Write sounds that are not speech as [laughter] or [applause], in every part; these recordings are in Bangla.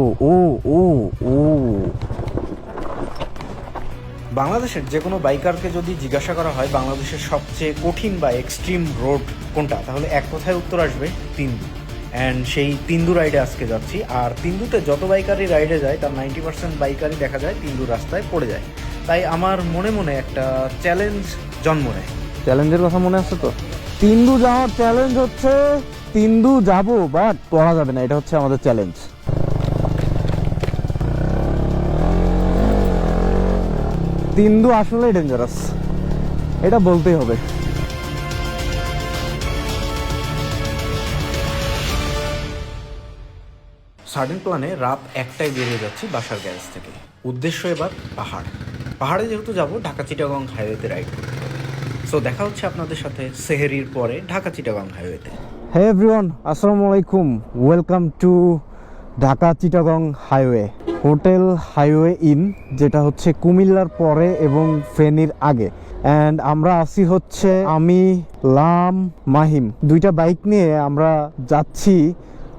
ও ও ও। বাংলাদেশের যে কোনো বাইকারকে যদি জিজ্ঞাসা করা হয়, বাংলাদেশের সবচেয়ে কঠিন বা এক্সট্রিম রোড কোনটা, তাহলে এক কথায় উত্তর আসবে তিন্দু অ্যান্ড সেই তিন্দু রাইডে আজকে যাচ্ছি। আর তিন্দুতে যত বাইকারই রাইডে যায়, তার নাইনটি পার্সেন্ট বাইকারই দেখা যায় তিন্দু রাস্তায় পড়ে যায়। তাই আমার মনে মনে একটা চ্যালেঞ্জ জন্ম নেয়। চ্যালেঞ্জের কথা মনে আছে তো? তিন্দু যাওয়ার চ্যালেঞ্জ হচ্ছে তিন্দু যাব বাট পড়া যাবে না, এটা হচ্ছে আমাদের চ্যালেঞ্জ তিন্দু আসলে ডেঞ্জারাস এটা বলতেই হবে। সাডেন প্ল্যানে রাত একটায় বেরিয়ে যাচ্ছি বাসার গ্যারেজ থেকে। উদ্দেশ্য এবার পাহাড়। পাহাড়ে যেহেতু যাব ঢাকা চিটাগং হাইওয়েতে রাইড করতে সো দেখা হচ্ছে আপনাদের সাথে সেহেরির পরে ঢাকা চিটাগং হাইওয়েতে হ্যাঁ এভরিওয়ান আসসালামু আলাইকুম। Welcome to Dhaka Chittagong highway, hotel highway inn, যেটা হচ্ছে কুমিল্লার পরে এবং ফেনীর আগে। অ্যান্ড আমরা আসি হচ্ছে আমি, লাম, মাহিম। দুইটা বাইক নিয়ে আমরা যাচ্ছি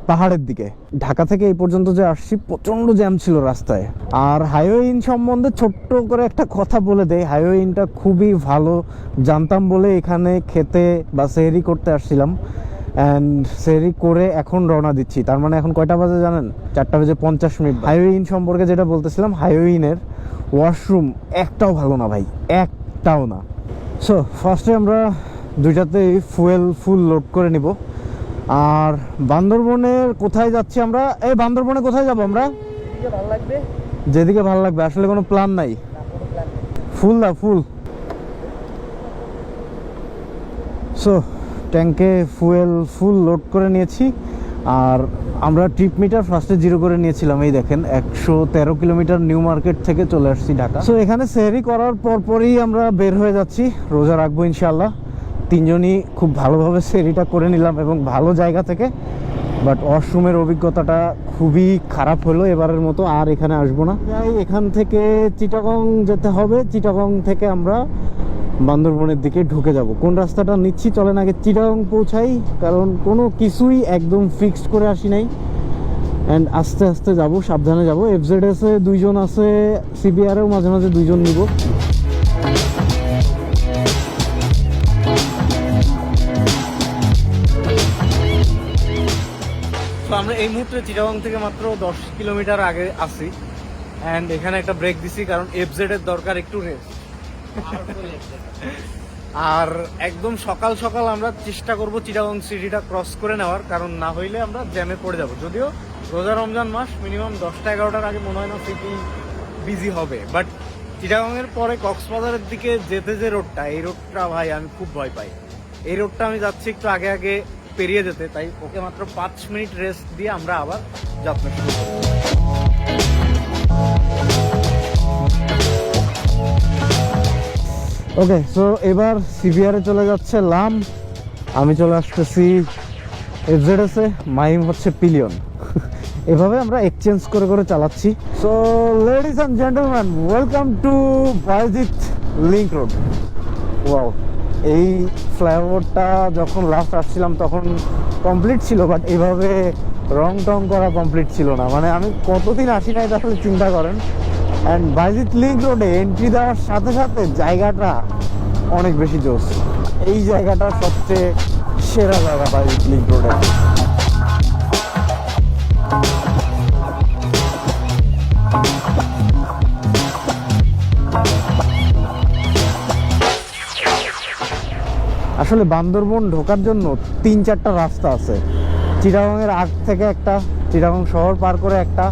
পাহাড়ের দিকে। ঢাকা থেকে এই পর্যন্ত যে আসছি প্রচণ্ড জ্যাম ছিল রাস্তায়। আর হাইওয়ে ইন সম্বন্ধে ছোট্ট করে একটা কথা বলে দেয় হাইওয়ে ইনটা খুবই ভালো। জানতাম বলে এখানে খেতে বা সেহরি করতে আসছিলাম। অ্যান্ড সেহরি করে এখন রওনা দিচ্ছি। তার মানে এখন কয়টা বাজে জানেন? চারটা বাজে পঞ্চাশ মিনিট হাইওয়ে ইন সম্পর্কে যেটা বলতেছিলাম হাইওয়ে ইনের ওয়াশরুম একটাও ভালো না ভাই একটাও না। সো ফার্স্টে আমরা দুইটাতেই ফুয়েল ফুল লোড করে নিব। আর বান্দরবনের কোথায় যাচ্ছি আমরা? এই বান্দরবনে কোথায় যাব আমরা? যেদিকে ভালো লাগবে। আসলে কোনো প্ল্যান নাই। ফুল না ফুল সো ট্যাঙ্কে ফুয়েল ফুল লোড করে নিয়েছি। আর আমরা ট্রিপ মিটার ফার্স্টে জিরো করে নিয়েছিলাম, এই দেখেন, একশো তেরো কিলোমিটার নিউ মার্কেট থেকে চলে আসছি ঢাকা। সো এখানে সেহরি করার পরপরই আমরা বের হয়ে যাচ্ছি, রোজা রাখব ইনশাল্লাহ তিনজনই খুব ভালোভাবে সেরিটা করে নিলাম এবং ভালো জায়গা থেকে বাট ওয়াশরুমের অভিজ্ঞতাটা খুবই খারাপ হলো এবারের মতো, আর এখানে আসব না। এখান থেকে চিটাগং যেতে হবে। চিটাগং থেকে আমরা বান্দরবনের দিকে ঢুকে যাব। কোন রাস্তাটা নিচ্ছি চলেন আগে চিটাগং পৌঁছাই, কারণ কোনো কিছুই একদম ফিক্সড করে আসি নাই। অ্যান্ড আস্তে আস্তে যাব, সাবধানে যাব। এফজেড এসে দুইজন আছে সিবিআরেও মাঝে মাঝে দুইজন নিব। তো আমরা এই মুহূর্তে চিটাগং থেকে মাত্র দশ কিলোমিটার আগে আসি অ্যান্ড এখানে একটা ব্রেক দিছি, কারণ এফজেড এর দরকার একটু রেস্ট আর একদম সকাল সকাল আমরা চেষ্টা করব চিটাগং সিটিটা ক্রস করে নেওয়ার, কারণ না হইলে আমরা জ্যামে পড়ে যাব। যদিও রোজা রমজান মাস মিনিমাম দশটা এগারোটার আগে মনে হয় না সিটি বিজি হবে। বাট চিটাগং এর পরে কক্সবাজারের দিকে যেতে যে রোডটা এই রোডটা ভাই আমি খুব ভয় পাই। এই রোডটা আমি যাচ্ছি একটু আগে আগে পেরিয়ে যেতে, তাই ওকে মাত্র পাঁচ মিনিট রেস্ট দিয়ে আমরা আবার যাত্রা শুরু করব। ওকে সো এবার সিভিআরে চলে যাচ্ছে লাম। আমি চলে আসতেছি এফজেডএস মাইম হচ্ছে পিলিয়ন। [laughs] এভাবে আমরা এক্সচেঞ্জ করে করে চালাচ্ছি। So ladies and gentleman welcome to Bayezid link road wow এই ফ্লাইওভারটা যখন লাস্ট আসছিলাম তখন কমপ্লিট ছিল বাট এভাবে রং টং করা কমপ্লিট ছিল না। মানে আমি কতদিন আসি নাই তাহলে চিন্তা করেন। অ্যান্ড বাইজিৎ লিঙ্ক রোডে এন্ট্রি দেওয়ার সাথে সাথে জায়গাটা অনেক বেশি জোস। এই জায়গাটা সবচেয়ে সেরা জায়গা বাইজিৎ লিঙ্ক রোডে আসলে বান্দরবন ঢোকার জন্য তিন চারটা রাস্তা আছে। চিটাগংয়ের আগ থেকে একটা, চিটাগং শহর পার করে একটা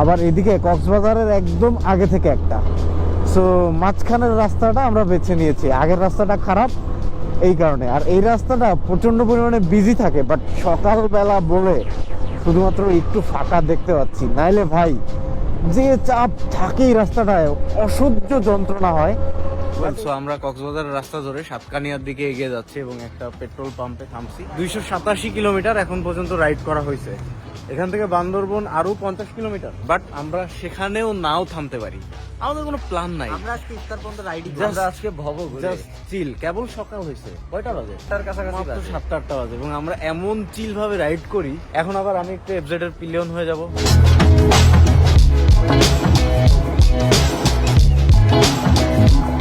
আবার এদিকে কক্সবাজারের একদম আগে থেকে একটা। সো মাঝখানের রাস্তাটা আমরা বেছে নিয়েছি। আগের রাস্তাটা খারাপ এই কারণে। আর এই রাস্তাটা প্রচণ্ড পরিমাণে বিজি থাকে বাট সকালবেলা বলে শুধুমাত্র একটু ফাঁকা দেখতে পাচ্ছি। নাইলে ভাই, যে চাপ থাকে এই রাস্তাটায়, অসহ্য যন্ত্রণা হয়। সো আমরা কক্সবাজারের রাস্তা ধরে সাতকানিয়ার দিকে এগিয়ে যাচ্ছি এবং একটা পেট্রোল পাম্পে থামছি। দুইশো সাতাশি কিলোমিটার এখন পর্যন্ত রাইড করা হয়েছে। এখান থেকে বান্দরবন আরও পঞ্চাশ কিলোমিটার। বাট আমরা সেখানেও নাও থামতে পারি। আমাদের কোনো প্ল্যান নাই। আমরা আজকে ইফতার পর্যন্ত রাইডিং আমরা আজকে ভব জাস্ট চিল কেবল সকাল হয়েছে। কয়টা বাজে? তার কাছাকাছি বাজে। সাতটা আটটা বাজে এবং আমরা এমন চিল ভাবে রাইড করি এখন আবার আমি একটু এফজেড এর পিলিয়ন হয়ে যাব। তো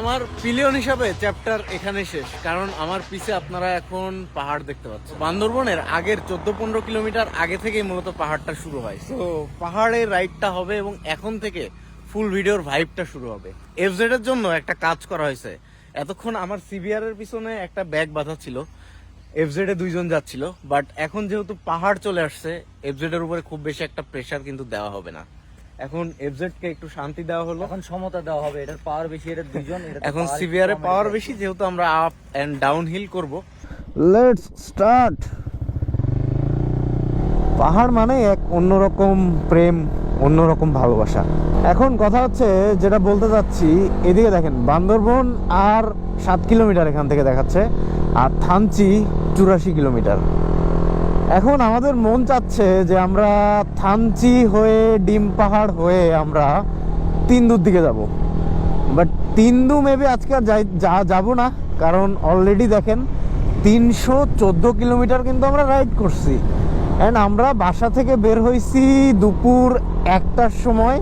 আমার পিলিয়ন হিসাবে চ্যাপ্টার এখানে শেষ, কারণ আমার পিছে আপনারা এখন পাহাড় দেখতে পাচ্ছেন। বান্দরবনের আগের চোদ্দ পনেরো কিলোমিটার আগে থেকেই মূলত পাহাড়টা শুরু হয়। তো পাহাড়ের রাইডটা হবে এবং এখন থেকে ফুল ভিডিওর ভাইবটা শুরু হবে। এফজেড এর জন্য একটা কাজ করা হয়েছে। এতক্ষণ আমার সিবিআর এর পিছনে একটা ব্যাগ বাঁধা ছিল। এফজেড এ দুইজন যাচ্ছিল বাট এখন যেহেতু পাহাড় চলে আসছে এফজেড এর উপরে খুব বেশি একটা প্রেসার কিন্তু দেওয়া হবে না। এখন এফজেড কে একটু শান্তি দেওয়া হলো। এখন সমতা দেওয়া হবে এটার পাওয়ার বেশি এটা দুইজন এখন সিভিআর এ পাওয়ার বেশি যেহেতু আমরা আপ এন্ড ডাউন হিল করব। লেটস স্টার্ট পাহাড় মানে এক অন্যরকম প্রেম অন্যরকম ভালোবাসা। এখন কথা হচ্ছে যেটা বলতে চাচ্ছি এদিকে দেখেন বান্দরবন আর সাত কিলোমিটার এখান থেকে দেখাচ্ছে আর থানচি চুরাশি কিলোমিটার। এখন আমাদের মন চাচ্ছে যে আমরা থানচি হয়ে ডিম পাহাড় হয়ে আমরা তিনদুর দিকে যাব। বাট তিনদু মেবি আজকে আর যাই যা যাব না, কারণ অলরেডি দেখেন তিনশো চোদ্দ কিলোমিটার কিন্তু আমরা রাইড করছি। অ্যান্ড আমরা বাসা থেকে বের হয়েছি দুপুর একটার সময়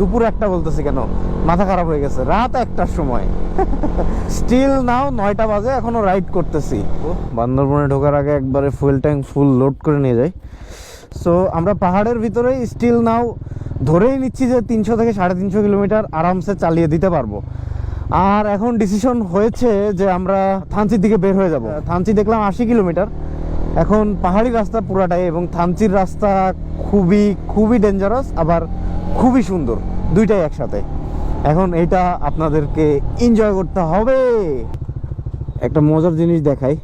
দুপুর একটা বলতেছি কেন? মাথা খারাপ হয়ে গেছে। রাত একটার সময়। স্টিল নাও নয়টা বাজে এখনও রাইড করতেছি। বান্দরবনে ঢোকার আগে একবারে ফুয়েল ট্যাঙ্ক ফুল লোড করে নিয়ে যাই। সো আমরা পাহাড়ের ভিতরেই স্টিল নাও ধরেই নিচ্ছি যে তিনশো থেকে সাড়ে তিনশো কিলোমিটার আরামসে চালিয়ে দিতে পারব। আর এখন ডিসিশন হয়েছে যে আমরা থানচির দিকে বের হয়ে যাব। থানচি দেখলাম আশি কিলোমিটার। এখন পাহাড়ি রাস্তা পুরাটাই এবং থানচির রাস্তা খুবই খুবই ডেঞ্জারাস আবার খুবই সুন্দর। দুইটাই একসাথে। এখন এটা আপনাদেরকে এনজয় করতে হবে। একটা মজার জিনিস দেখাই।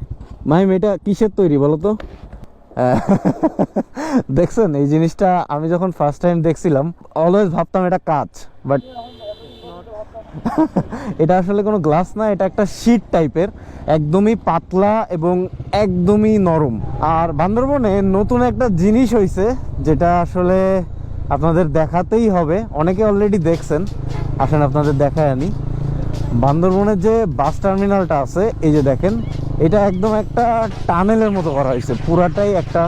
মাইম এটা কিসের তৈরি বলো তো? [laughs] দেখছেন, এই জিনিসটা আমি যখন ফার্স্ট টাইম দেখছিলাম অলওয়েজ ভাবতাম এটা কাচ বাট [laughs] এটা আসলে কোনো গ্লাস না, এটা একটা শীট টাইপের একদমই পাতলা এবং একদমই নরম। আর বান্দরবনে নতুন একটা জিনিস হয়েছে যেটা আসলে আপনাদের দেখাতেই হবে। অনেকে অলরেডি দেখছেন। আসেন আপনাদের দেখায় আনি। বান্দরবনের যে বাস টার্মিনালটা আছে, এই যে দেখেন, এটা একদম একটা টানেলের মতো করা হয়েছে। পুরাটাই একটা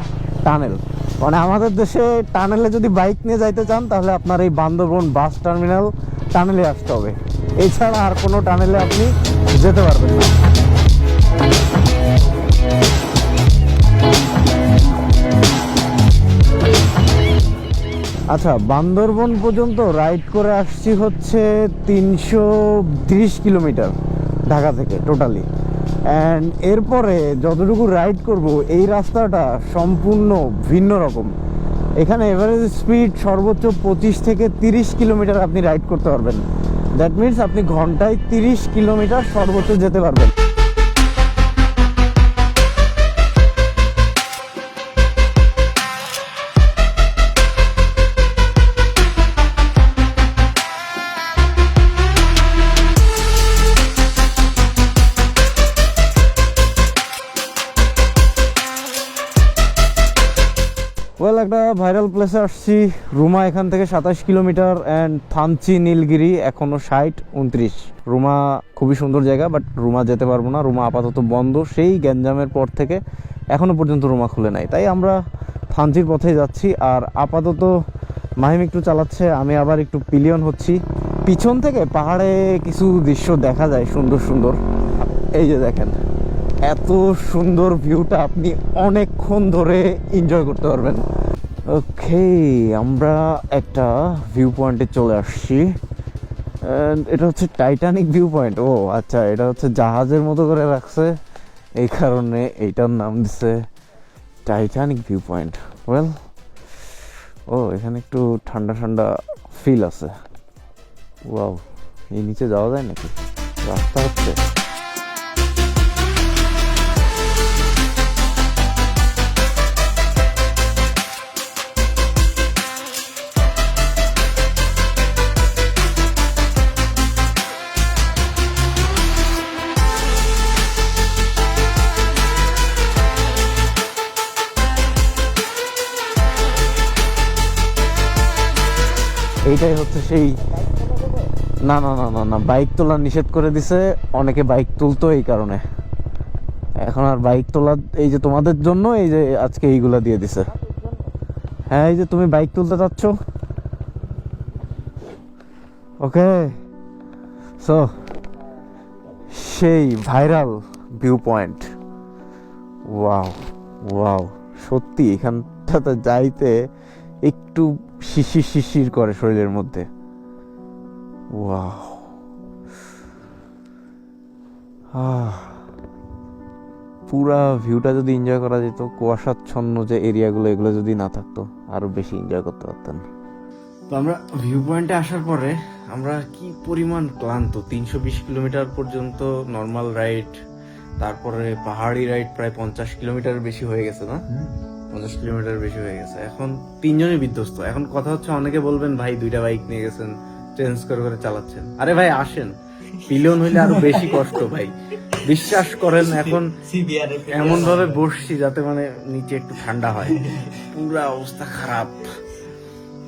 টানেল। মানে আমাদের দেশে টানেলে যদি বাইক নিয়ে যাইতে চান, তাহলে আপনার এই বান্দরবন বাস টার্মিনাল টানেলে আসতে হবে। এছাড়া আর কোনো টানেলে আপনি যেতে পারবেন না। আচ্ছা বান্দরবন পর্যন্ত রাইড করে আসছি হচ্ছে তিনশো কিলোমিটার ঢাকা থেকে টোটালি অ্যান্ড এরপরে যতটুকু রাইড করব, এই রাস্তাটা সম্পূর্ণ ভিন্ন রকম। এখানে এভারেজ স্পিড সর্বোচ্চ পঁচিশ থেকে তিরিশ কিলোমিটার আপনি রাইড করতে পারবেন। দ্যাট মিনস আপনি ঘন্টায় তিরিশ কিলোমিটার সর্বোচ্চ যেতে পারবেন। ভাইরাল প্লেসে আসছি। রুমা এখান থেকে সাতাশ কিলোমিটার অ্যান্ড থানচি, নীলগিরি, এখনও ষাট উনত্রিশ রুমা খুবই সুন্দর জায়গা বাট রুমা যেতে পারব না। রুমা আপাতত বন্ধ। সেই গ্যাঞ্জামের পর থেকে এখনও পর্যন্ত রুমা খুলে নাই। তাই আমরা থানচির পথে যাচ্ছি। আর আপাতত মাহিম একটু চালাচ্ছে, আমি আবার একটু পিলিয়ন হচ্ছি। পিছন থেকে পাহাড়ে কিছু দৃশ্য দেখা যায় সুন্দর সুন্দর। এই যে দেখেন, এত সুন্দর ভিউটা আপনি অনেকক্ষণ ধরে এনজয় করতে পারবেন। ওকে আমরা একটা ভিউ পয়েন্টে চলে আসছি। এটা হচ্ছে টাইটানিক ভিউ পয়েন্ট ও আচ্ছা এটা হচ্ছে জাহাজের মতো করে রাখছে। এই কারণে এইটার নাম দিছে টাইটানিক ভিউ পয়েন্ট ওয়েল ও, এখানে একটু ঠান্ডা ঠান্ডা ফিল আছে। ওয়াও এই নিচে যাওয়া যায় নাকি? রাস্তা হচ্ছে। এইটাই হচ্ছে সেই না না না না না বাইক তোলা নিষেধ করে দিছে। অনেকে বাইক তুলতো এই কারণে। এখন আর বাইক তোলা, এই যে তোমাদের জন্য, এই যে আজকে এইগুলা দিয়ে দিছে। হ্যাঁ এই যে তুমি বাইক তুলতে চাচ্ছ? ওকে সো সেই viral view point wow wow সত্যি, এখানটাতে যাইতে একটু শিশির শিশির করে শরীরের মধ্যে। ওয়াও। পুরা ভিউটা যদি এনজয় করা যেত কুয়াশাচ্ছন্ন যে এরিয়াগুলো এগুলো যদি না থাকতো আরও বেশি এনজয় করতে পারতেন তো আমরা ভিউ পয়েন্টে আসার পরে আমরা কি পরিমাণ ক্লান্ত? তিনশো বিশ কিলোমিটার পর্যন্ত নর্মাল রাইড তারপরে পাহাড়ি রাইড প্রায় পঞ্চাশ কিলোমিটার বেশি হয়ে গেছে না? পঞ্চাশ কিলোমিটার বেশি হয়ে গেছে। এখন তিনজনই বিধ্বস্ত। এখন কথা হচ্ছে অনেকে বলবেন ভাই দুইটা বাইক নিয়ে গেছেন চেঞ্জ করে করে চালাচ্ছেন। আরে ভাই আসেন। পিলিয়ন হইলে আরও বেশি কষ্ট ভাই। বিশ্বাস করেন এখন এমন ভাবে বসছি যাতে মানে নিচে একটু ঠান্ডা হয়। পুরা অবস্থা খারাপ।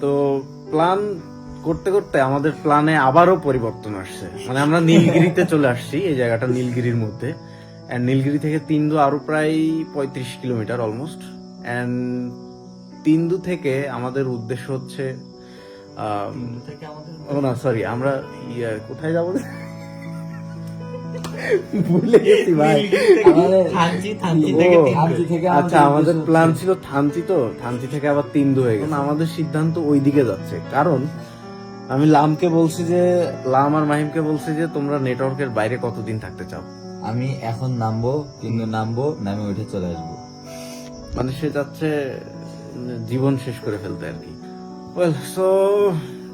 তো প্ল্যান করতে করতে আমাদের প্ল্যানে আবারও পরিবর্তন আসছে। মানে আমরা নীলগিরিতে চলে আসছি এই জায়গাটা নীলগিরির মধ্যে। নীলগিরি থেকে তিন দু আরও প্রায় পঁয়ত্রিশ কিলোমিটার অলমোস্ট অ্যান্ড তিন্দু থেকে আমাদের উদ্দেশ্য হচ্ছে ও না সরি আমরা ইয়ে, কোথায় যাব? ভুলে গেছি ভাই। থানচি থানচি ও, থেকে থানচি থেকে আচ্ছা আমাদের প্ল্যান ছিল থানচি তো থানচি থেকে আবার তিন্দু হয়ে গেছে। আমাদের সিদ্ধান্ত ওই দিকে যাচ্ছে। কারণ আমি লামকে বলছি যে লাম আর মাহিমকে বলছি যে তোমরা নেটওয়ার্কের বাইরে কতদিন থাকতে চাও? আমি এখন নামবো কিন্তু নামবো নামে উঠে চলে আসব। মানে সে চাচ্ছে উম, জীবন শেষ করে ফেলতে আর কি। ওয়েল সো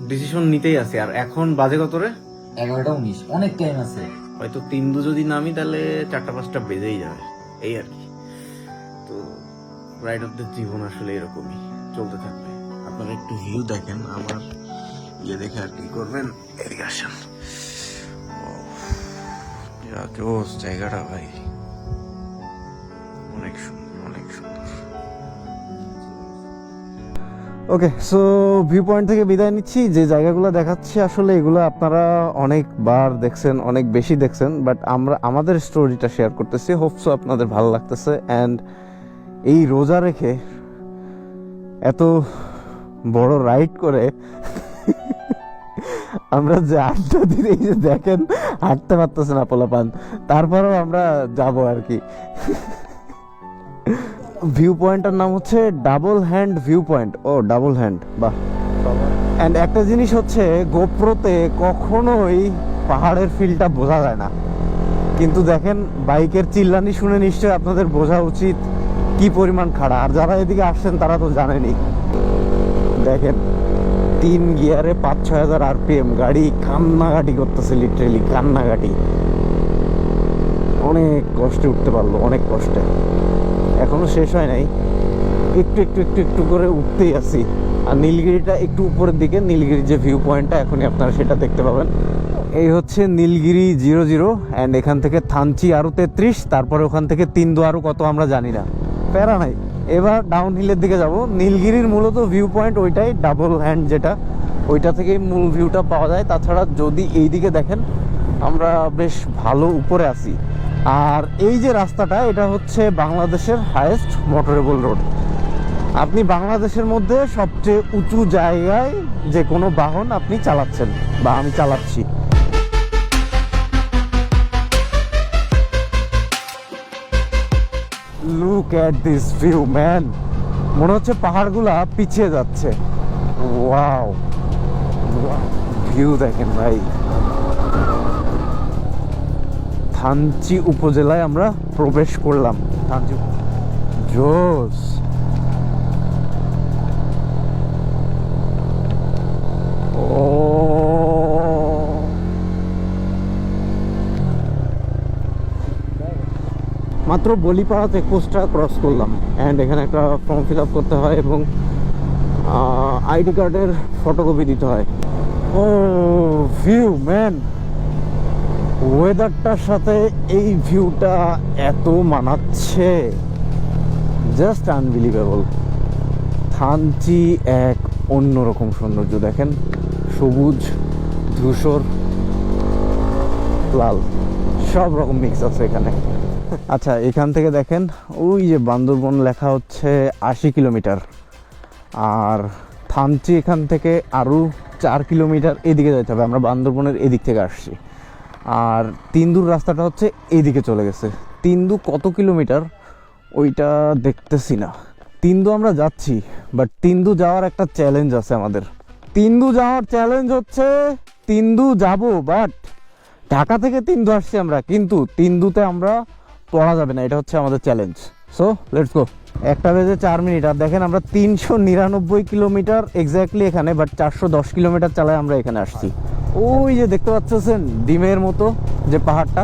ডিসিশন নিতেই আছে। আর এখন বাজে কত রে? এগারোটা উনিশ। অনেক টাইম আছে। হয়তো তিন দু যদি নামি তাহলে চারটা পাঁচটা বেজেই যাবে। এই আর কি। তো রাইডারদের জীবন আসলে এরকমই চলতে থাকবে। আপনারা একটু ভিউ দেখেন আমার ইয়ে দেখে আর কি করবেন। এদিকে আসেন। যা জায়গাটা ভাই। অনেক সুন্দর। ওকে সো ভিউ পয়েন্ট থেকে বিদায় নিচ্ছি। যে জায়গাগুলো দেখাচ্ছি, আসলে এগুলো আপনারা অনেকবার দেখছেন, অনেক বেশি দেখছেন বাট আমরা, আমাদের স্টোরিটা শেয়ার করতেছি। হোপসো আপনাদের ভালো লাগতেছে। অ্যান্ড এই রোজা রেখে এত বড় রাইড করে আমরা যে আড্ডা দিলে এই যে দেখেন, হাঁটতে পারতেছে না পোলাপান তারপরেও আমরা যাব আর কি। ভিউ পয়েন্টটার নাম হচ্ছে ডাবল হ্যান্ড ভিউ পয়েন্ট ও ডাবল হ্যান্ড বাহ। অ্যান্ড একটা জিনিস হচ্ছে, গোপ্রোতে কখনোই পাহাড়ের ফিলটা বোঝা যায় না। কিন্তু দেখেন, বাইকের চিল্লানি শুনে নিশ্চয়ই আপনাদের বোঝা উচিত কি পরিমাণ খাড়া। আর যারা এদিকে আসছেন, তারা তো জানেনই। দেখেন, তিন গিয়ারে পাঁচ ছয় হাজার আরপিএম, গাড়ি কান্নাকাটি করতেছে লিটারেলি কান্নাকাটি। অনেক কষ্টে উঠতে পারল, অনেক কষ্টে। এখনও শেষ হয় নাই। একটু একটু একটু একটু করে উঠতেই আছি। আর নীলগিরিটা একটু উপরের দিকে, নীলগিরির যে ভিউ পয়েন্টটা এখনই আপনারা সেটা দেখতে পাবেন। এই হচ্ছে নীলগিরি জিরো জিরো অ্যান্ড এখান থেকে থানচি আরও তেত্রিশ, তারপরে ওখান থেকে তিনদু আরও কত আমরা জানি না। প্যারা নাই। এবার ডাউন হিলের দিকে যাব। নীলগিরির মূলত ভিউ পয়েন্ট ওইটাই ডাবল হ্যান্ড যেটা। ওইটা থেকেই মূল ভিউটা পাওয়া যায়। তাছাড়া যদি এই দিকে দেখেন, আমরা বেশ ভালো উপরে আছি। আর এই যে রাস্তাটা, এটা হচ্ছে বাংলাদেশের হায়েস্ট মোটরেবল রোড আপনি বাংলাদেশের মধ্যে সবচেয়ে উঁচু জায়গায় যে কোনো বাহন আপনি চালাচ্ছেন, বা আমি চালাচ্ছি। Look at this view man মনে হচ্ছে পাহাড়গুলা পিছিয়ে যাচ্ছে। ওয়াও ভিউ দেখেন ভাই। থানচি উপজেলায় আমরা প্রবেশ করলাম। থানচি জোস। মাত্র বলিপাড়া চেকপোস্টটা ক্রস করলাম। অ্যান্ড এখানে একটা ফর্ম ফিল আপ করতে হয় এবং আইডি কার্ডের ফটোকপি দিতে হয়। ও ভিউ ম্যান ওয়েদারটার সাথে এই ভিউটা এত মানাচ্ছে। জাস্ট আনবিলিভেবল থানচি এক অন্যরকম সৌন্দর্য, দেখেন? সবুজ, ধূসর, লাল। সব রকম মিক্স আছে এখানে। আচ্ছা এখান থেকে দেখেন, ওই যে বান্দরবন লেখা হচ্ছে আশি কিলোমিটার। আর থানচি এখান থেকে আরও চার কিলোমিটার এদিকে যেতে হবে। আমরা বান্দরবনের এদিক থেকে আসছি। আর তিন্দুর রাস্তাটা হচ্ছে এইদিকে চলে গেছে। তিন্দু কত কিলোমিটার? ওইটা দেখতেছি না। তিন্দু আমরা যাচ্ছি বাট তিন্দু যাওয়ার একটা চ্যালেঞ্জ আছে আমাদের। তিন্দু যাওয়ার চ্যালেঞ্জ হচ্ছে তিন্দু যাব বাট ঢাকা থেকে তিন্দু আসছি আমরা, কিন্তু তিন্দুতে আমরা পড়া যাবে না, এটা হচ্ছে আমাদের চ্যালেঞ্জ সো লেটস গো একটা বেজে চার মিনিট। আর দেখেন আমরা তিনশো নিরানব্বই কিলোমিটার এক্স্যাক্টলি এখানে বাট চারশো দশ কিলোমিটার চালায় আমরা এখানে আসছি। ওই যে দেখতে পাচ্ছেন ডিমের মতো যে পাহাড়টা,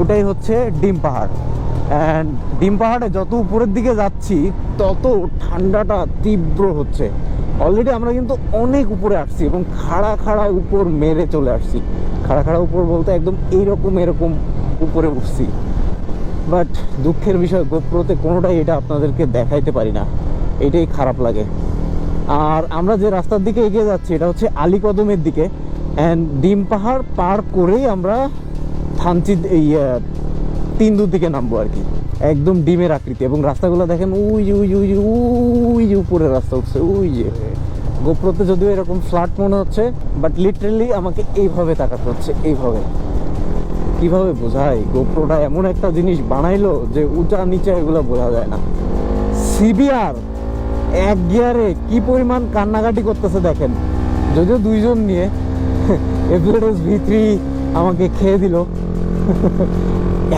ওটাই হচ্ছে ডিম পাহাড়। অ্যান্ড ডিম পাহাড়ে যত উপরের দিকে যাচ্ছি, তত ঠান্ডাটা তীব্র হচ্ছে। অলরেডি আমরা কিন্তু অনেক উপরে আসছি এবং খাড়া খাড়া উপর মেরে চলে আসছি। খাড়া খাড়া উপর বলতে একদম এইরকম এরকম উপরে উঠছি। বাট দুঃখের বিষয়, গোপ্রোতে কোনোটাই এটা আপনাদেরকে দেখাইতে পারি না। এটাই খারাপ লাগে। আর আমরা যে রাস্তার দিকে এগিয়ে যাচ্ছি, এটা হচ্ছে আলীকদমের দিকে। অ্যান্ড ডিম পাহাড় পার করেই আমরা থানচি এই তিন্দুর দিকে নামবো আর কি। একদম ডিমের আকৃতি। এবং রাস্তাগুলো দেখেন, ওই যে ওই যে ওই যে ওই যে উপরের রাস্তা উঠছে, ওই যে। গোপ্রোতে যদিও এরকম ফ্ল্যাট মনে হচ্ছে বাট লিটারেলি আমাকে এইভাবে তাকাতে হচ্ছে, এইভাবে। কীভাবে বোঝায়? গোপ্রোটা এমন একটা জিনিস বানাইলো যে উঁচা নিচে এগুলো বোঝা যায় না। সিবিআর এক গিয়ারে কি পরিমাণ কান্নাকাটি করতেছে দেখেন। যদিও দুইজন নিয়ে এফলেটস ভিত্রি আমাকে খেয়ে দিল।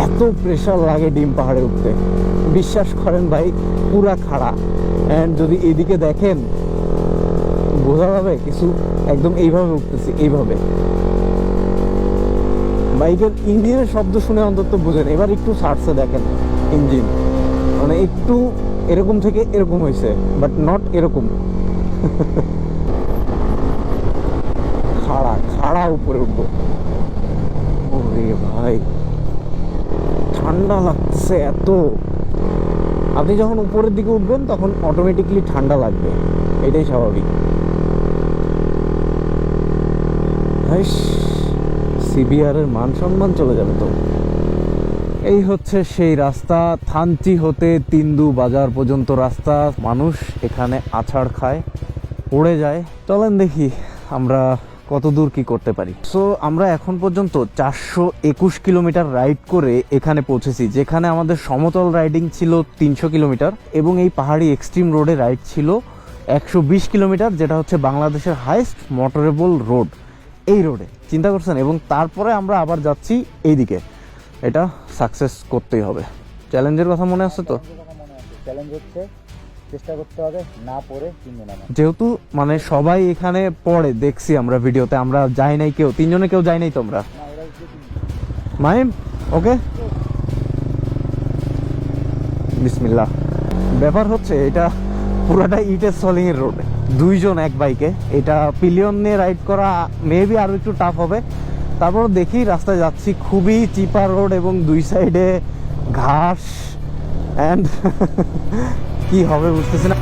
এত প্রেশার লাগে ডিম পাহাড়ে উঠতে। বিশ্বাস করেন ভাই, পুরা খাড়া। অ্যান্ড যদি এদিকে দেখেন, বোঝা যাবে কিছু। একদম এইভাবে উঠতেছি, এইভাবে। বাইকের ইঞ্জিনের শব্দ শুনে অন্তত বুঝেন। এবার একটু সার্চে দেখেন ইঞ্জিন। মানে একটু এরকম থেকে এরকম হয়েছে বাট নট এরকম। খাড়া খাড়া উপরে উঠবো। ওরে ভাই, ঠান্ডা লাগছে এত। আপনি যখন উপরের দিকে উঠবেন, তখন অটোমেটিকলি ঠান্ডা লাগবে। এটাই স্বাভাবিক। সিবিআর এর মান সম্মান চলে যাবে তো। এই হচ্ছে সেই রাস্তা। থানচি হতে তিন্দু বাজার পর্যন্ত রাস্তা। মানুষ এখানে আছাড় খায়, পড়ে যায়। চলেন দেখি আমরা কত দূর কি করতে পারি। সো আমরা এখন পর্যন্ত চারশো একুশ কিলোমিটার রাইড করে এখানে পৌঁছেছি, যেখানে আমাদের সমতল রাইডিং ছিল তিনশো কিলোমিটার এবং এই পাহাড়ি এক্সট্রিম রোডে রাইড ছিল একশো বিশ কিলোমিটার, যেটা হচ্ছে বাংলাদেশের হাইস্ট মোটরেবল রোড। এই রোডে চিন্তা করছেন? এবং তারপরে আমরা আবার যাচ্ছি এইদিকে। এটা সাকসেস করতেই হবে। চ্যালেঞ্জের কথা মনে আছে তো? চ্যালেঞ্জ হচ্ছে চেষ্টা করতে হবে না পড়ে তিনজন যেহেতু মানে সবাই এখানে পড়ে দেখছি আমরা ভিডিওতে আমরা যাই নাই কেউ তিনজনে কেউ যাই নাই তোমরা। মাহিম ওকে বিসমিল্লাহ। ব্যাপার হচ্ছে এটা পুরাটা ইটের সলিং এর রোড দুইজন এক বাইকে এটা পিলিয়ন নিয়ে রাইড করা মেবি আরও একটু টাফ হবে। তারপর দেখি রাস্তায় যাচ্ছি খুবই চিপা রোড এবং দুই সাইডে ঘাস অ্যান্ড [laughs] কি হবে বুঝতেছি না।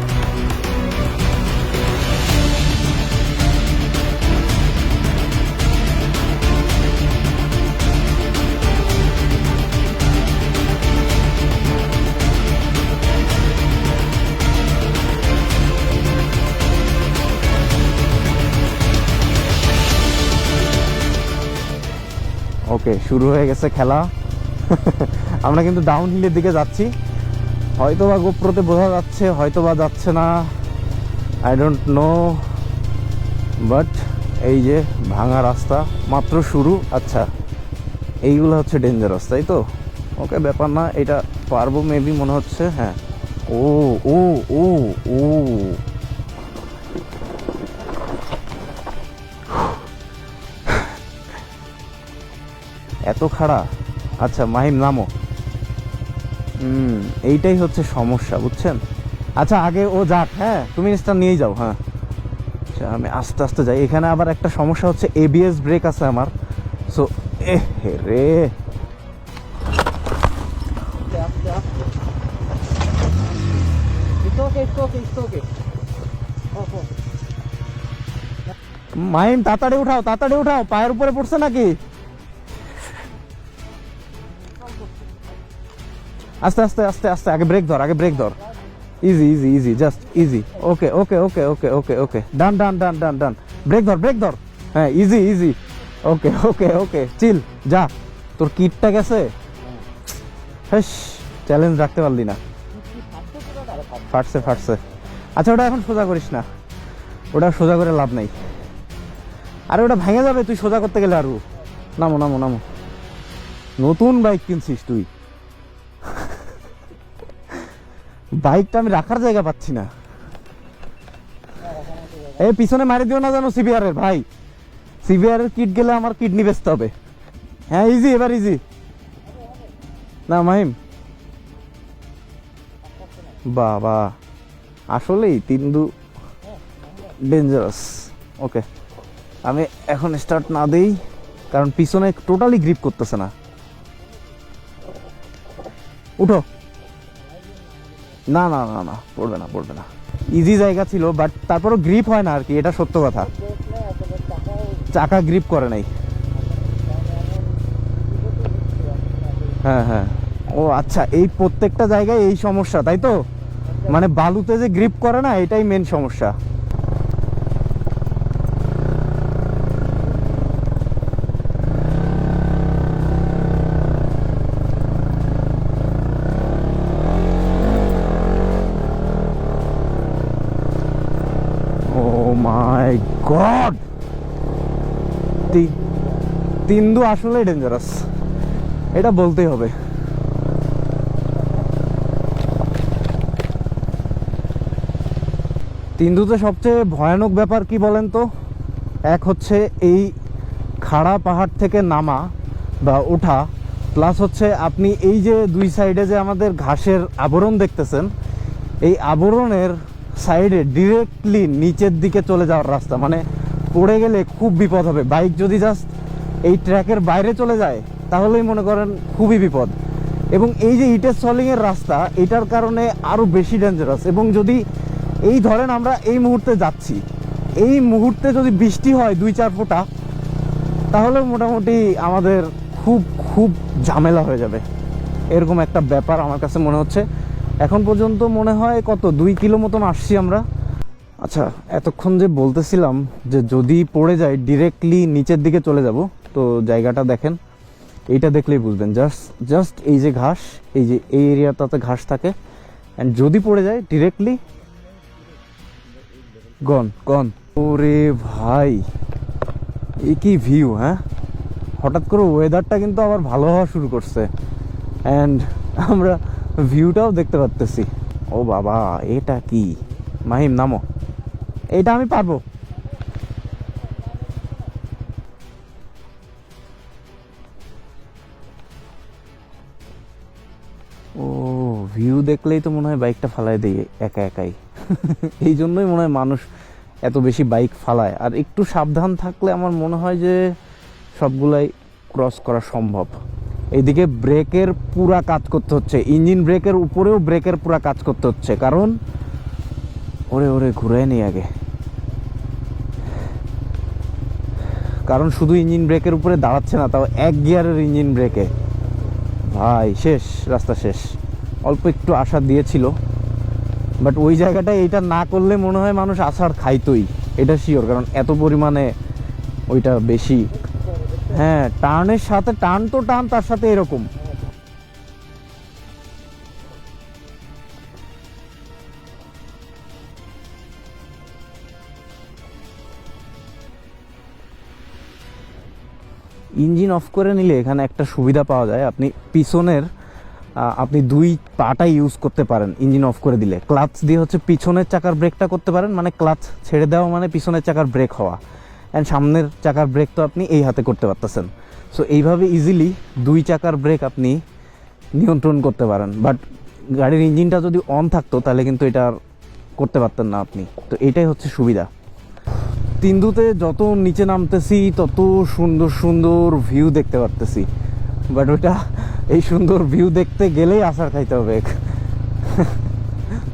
ওকে, শুরু হয়ে গেছে খেলা। [laughs] আমরা কিন্তু ডাউন হিলের দিকে যাচ্ছি। হয়তো বা গোপ্রোতে বোঝা যাচ্ছে হয়তো বা যাচ্ছে না। আই ডোন্ট নো বাট এই যে ভাঙা রাস্তা, মাত্র শুরু। আচ্ছা এইগুলো হচ্ছে ডেঞ্জারাস তাই তো? ওকে, ব্যাপার না, এটা পারব মেবি মনে হচ্ছে হ্যাঁ। ও ও ও ও। এত খাড়া? আচ্ছা মাহিম নামো। হুম এইটাই হচ্ছে সমস্যা বুঝছেন? আচ্ছা আগে ও যাক হ্যাঁ? তুমি জিনিসটা নিয়েই যাও হ্যাঁ। আচ্ছা আমি আস্তে আস্তে যাই। এখানে আবার একটা সমস্যা হচ্ছে এবিএস ব্রেক আছে আমার। সো এ রে। মাহিম তাড়াতাড়ি উঠাও তাড়াতাড়ি উঠাও। পায়ের উপরে পড়ছে নাকি? আস্তে আস্তে আস্তে আস্তে, আগে ব্রেক ধর, আগে ব্রেক ধর। Easy easy easy just easy okay okay okay okay okay okay done done done done done brake ধর ব্রেক ধর। হ্যাঁ ইজি ইজি ওকে ওকে ওকে চিল যা। তোর কিটটা গেছে? হেস চ্যালেঞ্জ রাখতে পারলি না। ফাটছে ফাটছে। আচ্ছা ওটা এখন সোজা করিস না। ওটা সোজা করে লাভ নাই। আরে, ওটা ভেঙে যাবে, তুই সোজা করতে গেলে আরু নামো নামো নামো। নতুন বাইক কিনছিস তুই। বাইকটা আমি রাখার জায়গা পাচ্ছি না। এই পিছনে মারি দিও না জানো সিবিআর এর, ভাই। সিবিআর এর কিট গেলে আমার কিডনি বেচতে হবে। হ্যাঁ ইজি এবার ইজি না, মাহিম। বাবা, আসলেই তিন্দু ডেঞ্জারাস ওকে আমি এখন স্টার্ট না দেই, কারণ পিছনে টোটালি গ্রিপ করতেছে না। উঠো। না না না না, পড়বে না পড়বে না। ইজি জায়গা ছিল বাট তারপরও গ্রিপ হয় না আর কি, এটা সত্য কথা। চাকা গ্রিপ করে নাই। হ্যাঁ হ্যাঁ। ও আচ্ছা এই প্রত্যেকটা জায়গায় এই সমস্যা, তাই তো? মানে বালুতে যে গ্রিপ করে না, এটাই মেন সমস্যা। তিন্দু আসলে ডেঞ্জারাস এটা বলতেই হবে। তিন্দুতে সবচেয়ে ভয়ানক ব্যাপার কি বলেন তো? এক হচ্ছে এই খাড়া পাহাড় থেকে নামা বা ওঠা প্লাস হচ্ছে আপনি এই যে দুই সাইডে যে আমাদের ঘাসের আবরণ দেখতেছেন, এই আবরণের সাইডে ডিরেক্টলি নিচের দিকে চলে যাওয়ার রাস্তা। মানে পড়ে গেলে খুব বিপদ হবে। বাইক যদি জাস্ট এই ট্র্যাকের বাইরে চলে যায়, তাহলেই মনে করেন খুবই বিপদ। এবং এই যে ইটের সলিংয়ের রাস্তা, এটার কারণে আরও বেশি ডেঞ্জারাস এবং যদি এই ধরেন আমরা এই মুহূর্তে যাচ্ছি, এই মুহূর্তে যদি বৃষ্টি হয় দুই চার ফোঁটা, তাহলে মোটামুটি আমাদের খুব খুব ঝামেলা হয়ে যাবে। এরকম একটা ব্যাপার আমার কাছে মনে হচ্ছে। এখন পর্যন্ত মনে হয় কত, দুই কিলো মতন আসছি আমরা। আচ্ছা এতক্ষণ যে বলতেছিলাম যে যদি পড়ে যায় ডিরেক্টলি নিচের দিকে চলে যাব। তো জায়গাটা দেখেন, এইটা দেখলেই বুঝবেন। জাস্ট জাস্ট এই যে ঘাস, এই যে এই এরিয়াটাতে ঘাস থাকে। অ্যান্ড যদি পড়ে যায় ডিরেক্টলি গন গন ওরে ভাই এ কি ভিউ হ্যাঁ? হঠাৎ করে ওয়েদারটা কিন্তু আবার ভালো হওয়া শুরু করছে। অ্যান্ড আমরা ভিউটাও দেখতে পারতেছি। ও বাবা, এটা কি? মাহিম, নামো। এটা আমি পারব। ভিউ দেখলেই তো মনে হয় বাইকটা ফালায় দেয় একা একাই। [laughs] এই জন্যই মনে হয় মানুষ এত বেশি বাইক ফালায়। আর একটু সাবধান থাকলে আমার মনে হয় যে সবগুলাই ক্রস করা সম্ভব। এইদিকে ব্রেকের পুরা কাজ করতে হচ্ছে। ইঞ্জিন ব্রেকের উপরেও ব্রেকের পুরা কাজ করতে হচ্ছে। কারণ ওরে ওরে ঘুরে নি আগে। কারণ শুধু ইঞ্জিন ব্রেকের উপরে দাঁড়াচ্ছে না, তাও এক গিয়ারের ইঞ্জিন ব্রেকে। ভাই, শেষ, রাস্তা শেষ। অল্প একটু আশা দিয়েছিল। বাট ওই জায়গাটায় এইটা না করলে মনে হয় মানুষ আসার খাইতোই। এটা শিওর কারণ এত পরিমাণে ওইটা বেশি। হ্যাঁ টার্নের সাথে টার্ন তো টার্ন তার সাথে এরকম। ইঞ্জিন অফ করে নিলে এখানে একটা সুবিধা পাওয়া যায়। আপনি পিছনের আপনি দুই পাটা ইউজ করতে পারেন ইঞ্জিন অফ করে দিলে। ক্লাচ দিয়ে হচ্ছে পিছনের চাকার ব্রেকটা করতে পারেন মানে ক্লাচ ছেড়ে দেওয়া মানে পিছনের চাকার ব্রেক হওয়া। অ্যান্ড সামনের চাকার ব্রেক তো আপনি এই হাতে করতে পারতেছেন। সো এইভাবে ইজিলি দুই চাকার ব্রেক আপনি নিয়ন্ত্রণ করতে পারেন। বাট গাড়ির ইঞ্জিনটা যদি অন থাকতো, তাহলে কিন্তু এটা করতে পারতেন না আপনি। তো এটাই হচ্ছে সুবিধা। তিন্দুতে যত নিচে নামতেছি, তত সুন্দর সুন্দর ভিউ দেখতে পারতেছি। বাট ওটা এই সুন্দর ভিউ দেখতে গেলেই আসার খাইতে হবে।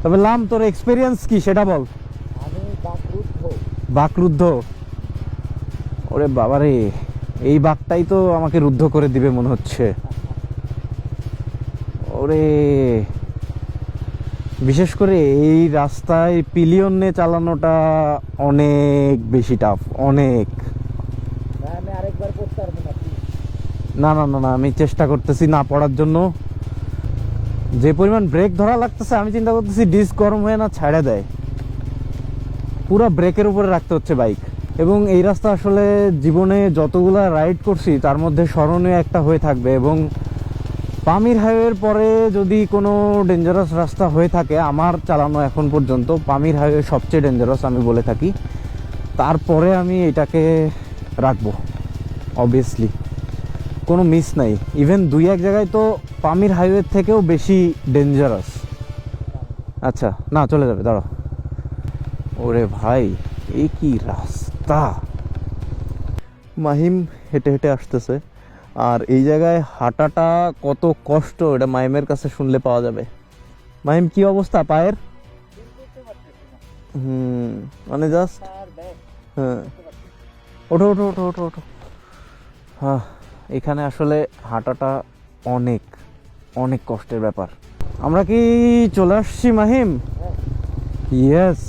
তবে লাম তোর এক্সপিরিয়েন্স কি সেটা বল। বাকরুদ্ধ। ওরে বাবারে এই বাঘটাই তো আমাকে রুদ্ধ করে দিবে মনে হচ্ছে। ওরে বিশেষ করে এই রাস্তায় পিলিয়ন নিয়ে চালানোটা অনেক বেশি টাফ অনেক আমি আরেকবার করতে পারব না না না না না, আমি চেষ্টা করতেছি না পড়ার জন্য। যে পরিমাণ ব্রেক ধরা লাগতেছে, আমি চিন্তা করতেছি ডিস্ক গরম হয়ে না ছাড়ে দেয়। পুরো ব্রেকের উপরে রাখতে হচ্ছে বাইক এবং এই রাস্তা আসলে জীবনে যতগুলা রাইড করছি, তার মধ্যে স্মরণীয় একটা হয়ে থাকবে। এবং পামির হাইওয়ের পরে যদি কোনো ডেঞ্জারাস রাস্তা হয়ে থাকে, আমার চালানো এখন পর্যন্ত পামির হাইওয়ে সবচেয়ে ডেঞ্জারাস আমি বলে থাকি। তারপরে আমি এটাকে রাখব অবভিয়াসলি কোনো মিস নাই. ইভেন দুই এক জায়গায় তো পামির হাইওয়ে থেকেও বেশি ডেঞ্জারাস আচ্ছা না, চলে যাবে, দাঁড়াও। ওরে ভাই এই কি রাস্তা? মাহিম হেঁটে হেঁটে আসতেছে। আর এই জায়গায় হাঁটাটা কত কষ্ট, এটা মাহিমের কাছে শুনলে পাওয়া যাবে। মাহিম, কি অবস্থা পায়ের? হুম মানে জাস্ট হ্যাঁ। ওঠো ওঠো ওঠো ওঠো ওঠো। হ্যাঁ। এখানে আসলে হাঁটাটা অনেক অনেক কষ্টের ব্যাপার। আমরা কি চলে আসছি, মাহিম? ইয়েস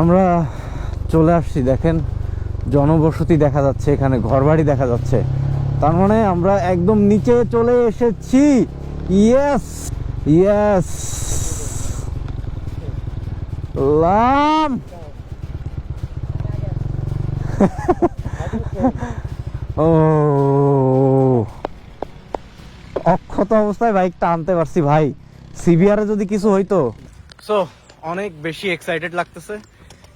আমরা চলে আসছি, দেখেন, জনবসতি দেখা যাচ্ছে, এখানে ঘরবাড়ি দেখা যাচ্ছে। তার মানে আমরা একদম নিচে চলে এসেছি। ইয়েস ইয়েস লাম! [laughs] ও। অক্ষত অবস্থায় বাইকটা আনতে পারছি ভাই। সিবিআরে যদি কিছু হইতো। সো অনেক বেশি এক্সাইটেড লাগতেছে।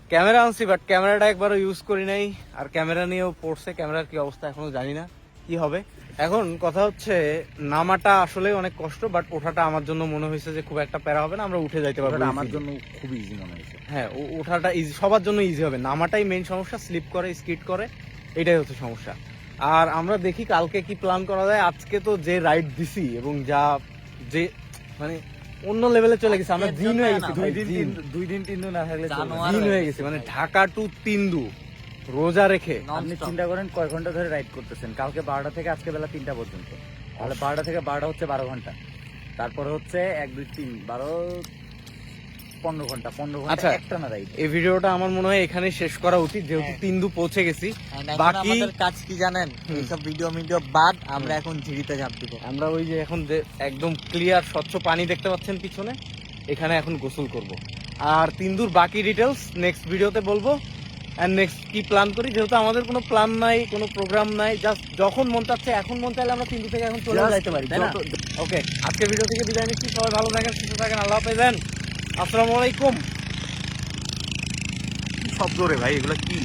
ক্যামেরা আনছি বাট ক্যামেরাটা একবারও ইউজ করি নাই। আর ক্যামেরা নিয়েও পড়ছে ক্যামেরার কি অবস্থা এখনও জানি না কি হবে। এখন কথা হচ্ছে নামাটা আসলে অনেক কষ্ট বাট ওঠাটা আমার জন্য মনে হয়েছে যে খুব একটা প্যারা হবে না আমরা উঠে যাইতে পারব আমার জন্য খুব ইজি মনে হয়েছে। হ্যাঁ ও- ওঠাটা ইজি সবার জন্য ইজি হবে। নামাটাই মেইন সমস্যা স্লিপ করে স্কিট করে এটাই হচ্ছে সমস্যা। আর আমরা দেখি কালকে কি প্ল্যান করা যায়। আজকে তো যে রাইড দিছি এবং যা যে মানে অন্য লেভেলে চলে গেছে। আমরা দিন হয়ে গেছি ভাই, দিন। দুই দিন তিন দিন না থাকলে দিন হয়ে গেছে মানে ঢাকা টু তিনদু। রোজা রেখে। আপনি চিন্তা করেন কয় ঘণ্টা ধরে রাইড করতেছেন? কালকে বারোটা থেকে আজকে বেলা তিনটা পর্যন্ত। তাহলে বারোটা থেকে বারোটা হচ্ছে বারো ঘণ্টা। তারপরে হচ্ছে এক দুই তিন বারো পনেরো ঘণ্টা পনেরো ঘণ্টা আচ্ছা। একটা না রাইড এই ভিডিওটা আমার মনে হয় এখানে শেষ করা উচিত যেহেতু তিনদু পৌঁছে গেছি। বাকি- বাকি আমাদের কাজ কি জানেন? এইসব ভিডিও ভিডিও বাদ আমরা এখন ঝিড়িতে ঝাঁপ দিব। আমরা ওই যে এখন একদম ক্লিয়ার স্বচ্ছ পানি দেখতে পাচ্ছেন পিছনে এখানে এখন গোসল করব। আর তিনদুর বাকি ডিটেলস নেক্সট ভিডিওতে বলব। এন্ড নেক্সট কি প্ল্যান করি? যেহেতু আমাদের কোনো প্ল্যান নাই কোনো প্রোগ্রাম নাই জাস্ট যখন মন চাচ্ছে এখন মন চাইলে আমরা তিনদু থেকে এখন চলে যাইতে পারি তাই না? ওকে আজকে ভিডিও থেকে বিদায় নিচ্ছি সবাই ভালো থাকেন সুস্থ থাকেন আল্লাহ হাফেজ আসসালামু আলাইকুম। শব্দ রে ভাই এগুলো কি?